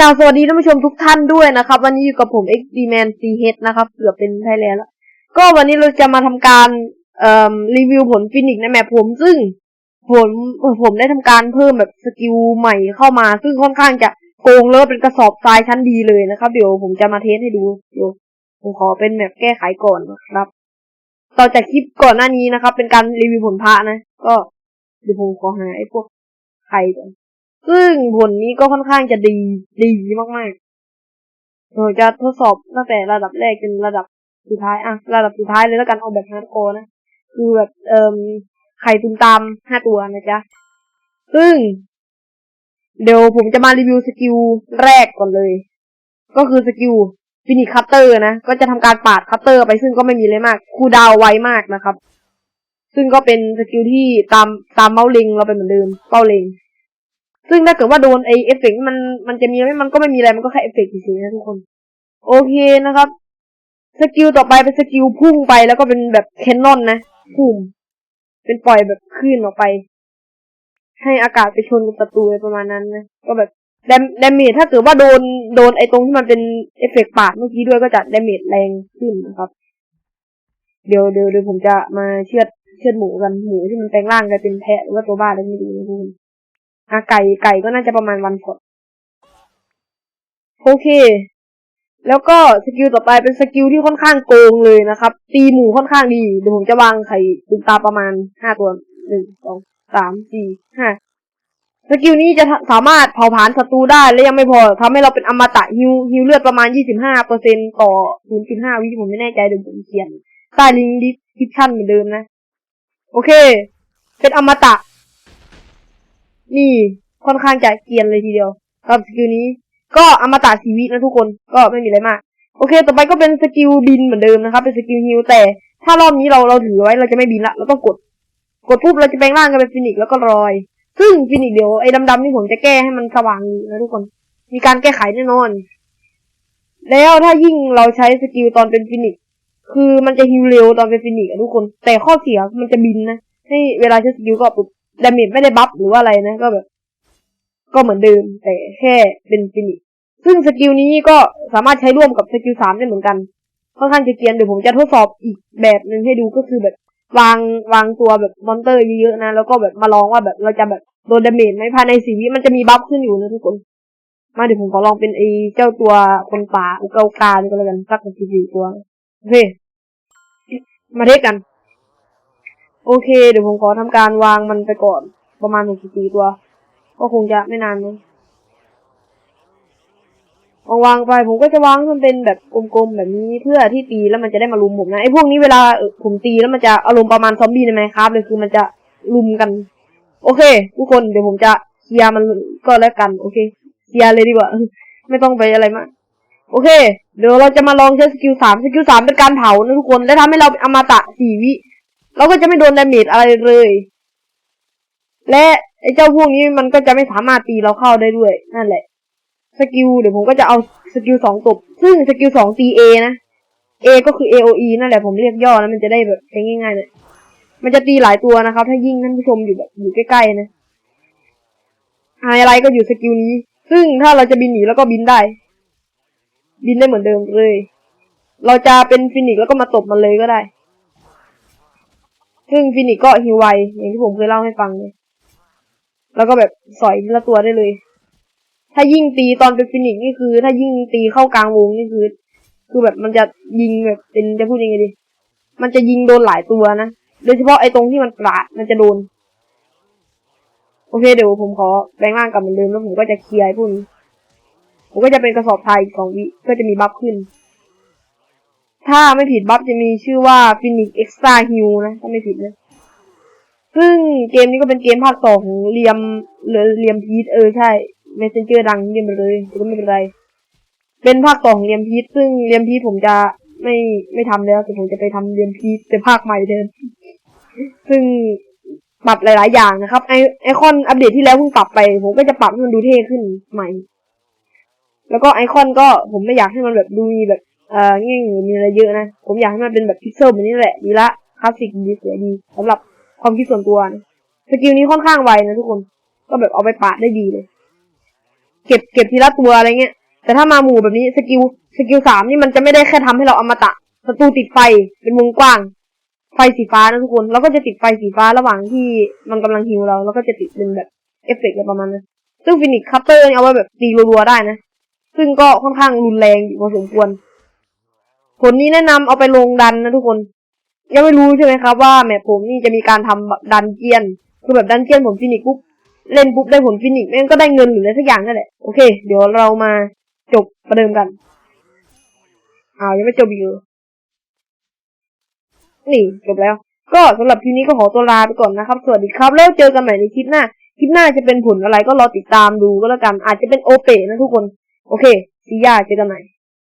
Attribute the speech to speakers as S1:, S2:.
S1: กล่าวสวัสดีท่านผู้ชมทุกท่านด้วยนะครับ วันนี้อยู่กับผม XD Man CH นะครับเกือบเป็นไทยแลนด์แล้ว ก็วันนี้เราจะมาทำการรีวิวผลฟินิกในแมปผมซึ่งผมผมได้ทำการเพิ่มแบบสกิลใหม่เข้ามา ซึ่งค่อนข้างจะโกงแล้วเป็นกระสอบทรายชั้นดีเลยนะครับ เดี๋ยวผมจะมาเทสให้ดูเดี๋ยวผมขอเป็นแบบแก้ไขก่อนนะครับ ต่อจากคลิปก่อนหน้านี้นะครับ เป็นการรีวิวผลพระนะ ก็เดี๋ยวผมขอหาไอ้พวกไข่ก่อน ซึ่งผลนี้ก็ค่อนข้างจะดี ดีมากๆเราจะทดสอบตั้งแต่ระดับแรกจนระดับสุดท้ายอะระดับสุดท้ายเลยแล้วกันเอาแบบฮาร์ดคอร์นะ คือแบบเอ่มไข่ตุนตามห้าตัวนะจ๊ะ ซึ่ง เดี๋ยวผมจะมารีวิวสกิลแรกก่อนเลย ก็คือสกิลฟินิชคัตเตอร์นะ ก็จะทำการปาดคัตเตอร์ไปซึ่งก็ไม่มีอะไรมากคูดาวไวมากนะครับ ซึ่งก็เป็นสกิลที่ตามตามเมาส์เล็งเราไปเหมือนเดิมเป้าเล็ง ซึ่งถ้าเกิดว่าโดนไอเอฟเฟกต์มันมันจะมีไหมมันก็ไม่มีอะไรมันก็แค่เอฟเฟกต์เฉยๆนะทุกคน โอเคนะครับสกิลต่อไปเป็นสกิลพุ่งไปแล้วก็เป็นแบบแคนนอนนะพุ่งเป็นปล่อยแบบคลื่นออกไป ให้อากาศไปชนกับศัตรูอะไรประมาณนั้นนะก็แบบดมดเมจถ้าเกิดว่าโดนโดนไอตรงที่มันเป็นเอฟเฟกต์ปาดเมื่อกี้ด้วยก็จะดเมจแรงขึ้นนะครับ เดี๋ยวเดี๋ยวเดี๋ยวผมจะมาเชือดเชือดหมูกันหมูที่มันแปลงร่างกลายเป็นแพะหรือว่าตัวบ้าอะไรไม่รู้นะทุกคน อะไก่ไก่ก็น่าจะประมาณวันก่อนโอเค แล้วก็สกิลต่อไปเป็นสกิลที่ค่อนข้างโกงเลยนะครับ ตีหมู่ค่อนข้างดีเดี๋ยวผมจะวางไข่ตุนตาประมาณห้าตัวหนึ่งสองสามสี่ห้าสกิลนี้จะสามารถเผาผลาญศัตรูได้และยังไม่พอทำให้เราเป็นอมตะฮิวฮิวเลือดประมาณยี่สิบห้าเปอร์เซ็นต่อศูนย์จุดห้าวิผมไม่แน่ใจเดี๋ยวผมเขียนใต้ลิงก์ดิสคริปชั่นเหมือนเดิมนะ โอเค เป็นอมตะ นี่ค่อนข้างจะเกียนเลยทีเดียวกับสกิลนี้ ก็อมตะชีวิตนะทุกคนก็ไม่มีอะไรมาก โอเค ต่อไปก็เป็นสกิลบินเหมือนเดิมนะครับ เป็นสกิลฮิลแต่ถ้ารอบนี้เราเราถือไว้เราจะไม่บินละเราต้องกด กดปุ๊บเราจะแปลงร่างกันเป็นฟินิกแล้วก็ลอย ซึ่งฟินิกเดี๋ยวไอ้ดำๆนี่ผมจะแก้ให้มันสว่างนะทุกคน มีการแก้ไขแน่นอน แล้วถ้ายิ่งเราใช้สกิลตอนเป็นฟินิกคือมันจะฮิลเร็วตอนเป็นฟินิกซ์อะทุกคน แต่ข้อเสียมันจะบินนะให้เวลาใช้สกิลก็ปุ๊บ ดาเมจไม่ได้บัฟหรือว่าอะไรนะ ก็แบบ ก็เหมือนเดิม แต่แค่เป็นฟินิชซึ่งสกิลนี้ก็สามารถใช้ร่วมกับสกิลสามได้เหมือนกันค่อนข้างจะเกียนเดี๋ยวผมจะทดสอบอีกแบบหนึ่งให้ดูก็คือแบบ วางวางตัวแบบมอนเตอร์เยอะๆนะ แล้วก็แบบมาลองว่าแบบเราจะแบบโดนดาเมจไหมภายในสีวิมันจะมีบัฟขึ้นอยู่นะทุกคน มาเดี๋ยวผมขอลองเป็นไอ้เจ้าตัวคนป่าอุกากานี่ก็แล้วกันสักสี่ตัวโอเคมาเทสกัน โอเค เดี๋ยวผมขอทำการวางมันไปก่อน ประมาณหกสิบสี่ตัว ก็คงจะไม่นานนะเอาวางไปผมก็จะวางมันเป็นแบบกลมๆแบบนี้เพื่อที่ตีแล้วมันจะได้มาลุมผมนะไอ้พวกนี้เวลาผมตีแล้วมันจะอารมณ์ประมาณซอมบี้ในไหมครับเลยคือมันจะลุมกัน โอเค ทุกคนเดี๋ยวผมจะเคลียร์มันก็แล้วกัน โอเคเคลียร์เลยดีกว่า ไม่ต้องไปอะไรมากโอเค เดี๋ยวเราจะมาลองใช้สกิลสามสกิลสามเป็นการเผานะทุกคน และทำให้เราเป็นอมตะสี่วิ เราก็จะไม่โดนดาเมจอะไรเลย และไอ้เจ้าพวกนี้มันก็จะไม่สามารถตีเราเข้าได้ด้วย นั่นแหละ สกิลเดี๋ยวผมก็จะเอาสกิลสองตบ ซึ่งสกิลสองตีเอนะ A ก็คือ AOE นั่นแหละผมเรียกย่อแล้วมันจะได้แบบใช้ง่ายๆเลยมันจะตีหลายตัวนะครับ ถ้ายิ่งท่านผู้ชมอยู่แบบอยู่ใกล้ๆนะไฮไลท์ก็อยู่สกิลนี้ ซึ่งถ้าเราจะบินหนีแล้วก็บินได้ บินได้เหมือนเดิมเลย เราจะเป็นฟินิกแล้วก็มาตบมันเลยก็ได้ ซึ่งฟินิกก็ฮิวไวอย่างที่ผมเคยเล่าให้ฟังเลย แล้วก็แบบสอยทีละตัวได้เลย ถ้ายิ่งตีตอนเป็นฟินิกนี่คือ ถ้ายิ่งตีเข้ากลางวงนี่คือ คือแบบมันจะยิงแบบเป็นจะพูดยังไงดี มันจะยิงโดนหลายตัวนะ โดยเฉพาะไอ้ตรงที่มันปราดมันจะโดน โอเคเดี๋ยวผมขอแปลงร่างกลับเหมือนเดิมแล้วผมก็จะเคลียร์ไอ้พวกนี้ผมก็จะเป็นกระสอบทรายอีกสองวิก็จะมีบัฟขึ้น ถ้าไม่ผิดบัฟจะมีชื่อว่า Phoenix Extra Heal นะ ถ้าไม่ผิดนะ ซึ่งเกมนี้ก็เป็นเกมภาคสองของเรียมหรือเรียมพีทเออใช่ Messenger ดังเรียมไปเลยก็ไม่เป็นไร เป็นภาคสองของเรียมพีทซึ่งเรียมพีทผมจะไม่ไม่ทำแล้วแต่ผมจะไปทำเรียมพีทเป็นภาคใหม่แทนซึ่งปรับหลาย ๆ อย่างนะครับ ไอไอคอนอัปเดตที่แล้วเพิ่งปรับไป ผมก็จะปรับให้มันดูเท่ขึ้นใหม่ แล้วก็ไอคอนก็ผมไม่อยากให้มันแบบดูมีแบบ เอ่อเงี้ยมีอะไรเยอะนะ ผมอยากให้มันเป็นแบบพิกเซลแบบนี้แหละดีละคลาสสิกดีสวยดีสำหรับความคิดส่วนตัวนะสกิลนี้ค่อนข้างไวนะทุกคน ก็แบบเอาไปปาดได้ดีเลย เก็บเก็บทีละตัวอะไรเงี้ย แต่ถ้ามาหมู่แบบนี้สกิลสกิลสามนี่มันจะไม่ได้แค่ทำให้เราอมตะศัตรูติดไฟเป็นวงกว้าง ไฟสีฟ้านะทุกคน เราก็จะติดไฟสีฟ้าระหว่างที่มันกำลังฮิวเรา แล้วก็จะติดเป็นแบบเอฟเฟกต์อะไรประมาณนั้นซึ่งฟินิกคัพเตอร์เอาไว้แบบตีรัวๆได้นะ ซึ่งก็ค่อนข้างรุนแรงอยู่พอสมควร ผลนี้แนะนำเอาไปลงดันนะทุกคน ยังไม่รู้ใช่ไหมครับว่าแมปผมนี่จะมีการทำแบบดันเจียน คือแบบดันเจียนผมฟินิกปุ๊บเล่นปุ๊บได้ผลฟินิกแม่งก็ได้เงินหรืออะไรสักอย่างนั่นแหละโอเค เดี๋ยวเรามาจบประเดิมกันอ้าวยังไม่จบอีกเหรอนี่จบแล้ว ก็สำหรับคลิปนี้ก็ขอตัวลาไปก่อนนะครับ สวัสดีครับ แล้วเจอกันใหม่ในคลิปหน้า คลิปหน้าจะเป็นผลอะไรก็รอติดตามดูก็แล้วกัน อาจจะเป็นโอเปนะทุกคน โอเคซีย่าเจอกันใหม่